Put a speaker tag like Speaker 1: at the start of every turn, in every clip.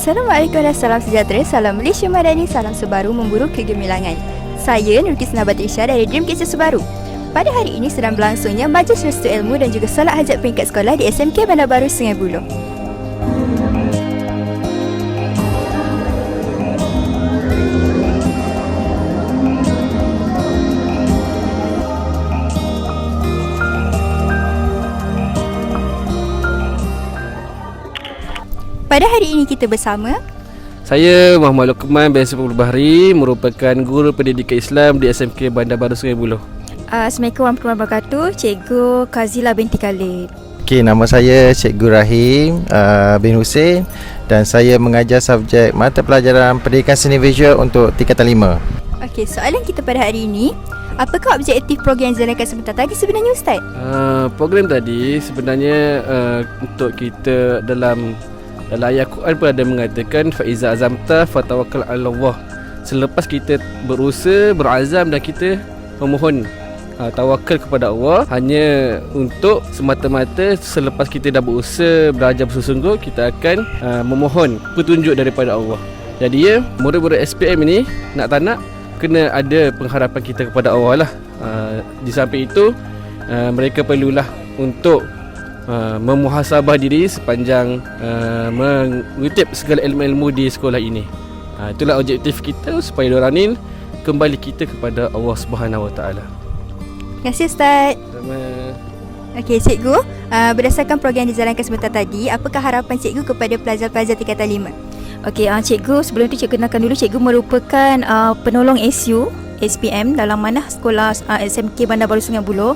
Speaker 1: Assalamualaikum dan salam sejahtera Salam Malaysia Madani Salam Sebaru Memburu Kegemilangan. Saya Nurkis Nabatisha dari Dream Kisah Sebaru Pada hari ini sedang berlangsungnya Majlis Restu Ilmu dan juga Solat Hajat Peringkat Sekolah di SMK Bandar Baru Sungai Buloh Pada hari ini kita bersama
Speaker 2: Saya Muhammad Luqman bin Sepuluh Bahri merupakan guru pendidikan Islam di SMK Bandar Baru Sungai Buloh.
Speaker 1: uh, Assalamualaikum warahmatullahi wabarakatuh Cikgu Kazila binti Khalid
Speaker 3: Okey, nama saya Cikgu Rahim uh, bin Hussein dan saya mengajar subjek mata pelajaran pendidikan seni visual untuk tingkatan 5.
Speaker 1: Okey, soalan kita pada hari ini Apakah objektif program yang dijalankan sebentar tadi sebenarnya Ustaz?
Speaker 2: Uh, program tadi sebenarnya uh, untuk kita dalam dalam ayat Quran pun ada mengatakan faiza azamta fatawakkal Allah. Selepas kita berusaha, berazam dan kita memohon uh, tawakal kepada Allah hanya untuk semata-mata selepas kita dah berusaha belajar bersungguh kita akan uh, memohon petunjuk daripada Allah. Jadi ya, murid-murid SPM ini nak tak nak kena ada pengharapan kita kepada Allah lah. Uh, di samping itu uh, mereka perlulah untuk uh, memuhasabah diri sepanjang uh, mengutip segala ilmu-ilmu di sekolah ini. Uh, itulah objektif kita supaya diorang ni kembali kita kepada Allah Subhanahu Wa Taala.
Speaker 1: Terima kasih Ustaz
Speaker 2: Sama
Speaker 1: Okey Cikgu uh, Berdasarkan program yang dijalankan sebentar tadi Apakah harapan Cikgu kepada pelajar-pelajar tingkatan 5?
Speaker 4: Okey, uh, cikgu sebelum tu cikgu kenalkan dulu cikgu merupakan uh, penolong SU SPM dalam mana sekolah uh, SMK Bandar Baru Sungai Buloh.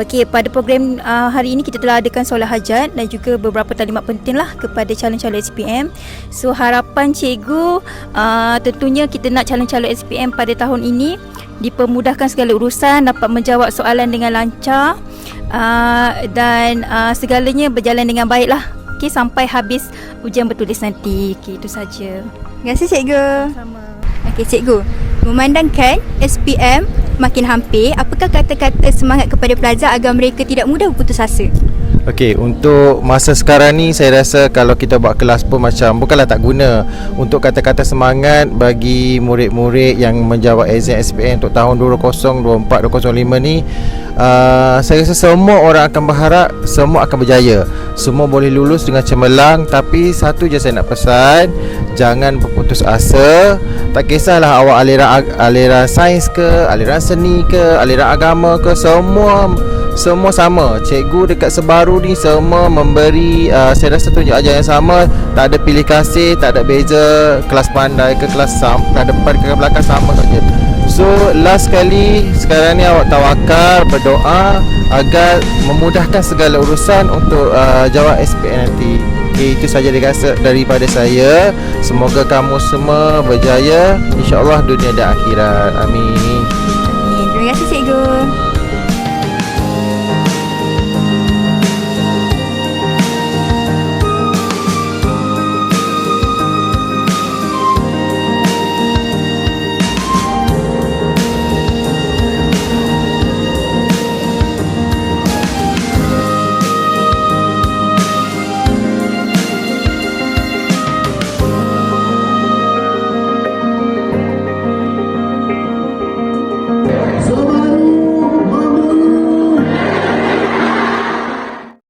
Speaker 4: Okey, pada program uh, hari ini kita telah adakan solat hajat dan juga beberapa talimat penting lah kepada calon-calon SPM. So harapan cikgu uh, tentunya kita nak calon-calon SPM pada tahun ini dipermudahkan segala urusan, dapat menjawab soalan dengan lancar uh, dan uh, segalanya berjalan dengan baik lah. Okey, sampai habis ujian bertulis nanti. Okey, itu saja.
Speaker 1: Terima kasih Cikgu
Speaker 4: Sama.
Speaker 1: Okey Cikgu Memandangkan SPM makin hampir Apakah kata-kata semangat kepada pelajar agar mereka tidak mudah berputus asa?
Speaker 3: Okey, untuk masa sekarang ni saya rasa kalau kita buat kelas pun macam bukanlah tak guna untuk kata-kata semangat bagi murid-murid yang menjawab exam SPM untuk tahun 2024 2025 ni uh, saya rasa semua orang akan berharap semua akan berjaya. Semua boleh lulus dengan cemerlang tapi satu je saya nak pesan, jangan berputus asa. Tak kisahlah awak aliran aliran sains ke, aliran seni ke, aliran agama ke, semua semua sama. Cikgu dekat Sebaru ni semua memberi uh, Saya rasa tunjuk ajar yang sama. Tak ada pilih kasih Tak ada beza Kelas pandai ke kelas sam Ke depan ke belakang sama saja. So last sekali Sekarang ni awak tawakal Berdoa Agar memudahkan segala urusan Untuk uh, jawab SPM nanti. Okay, itu saja daripada saya. Semoga kamu semua berjaya. InsyaAllah dunia dan akhirat. Amin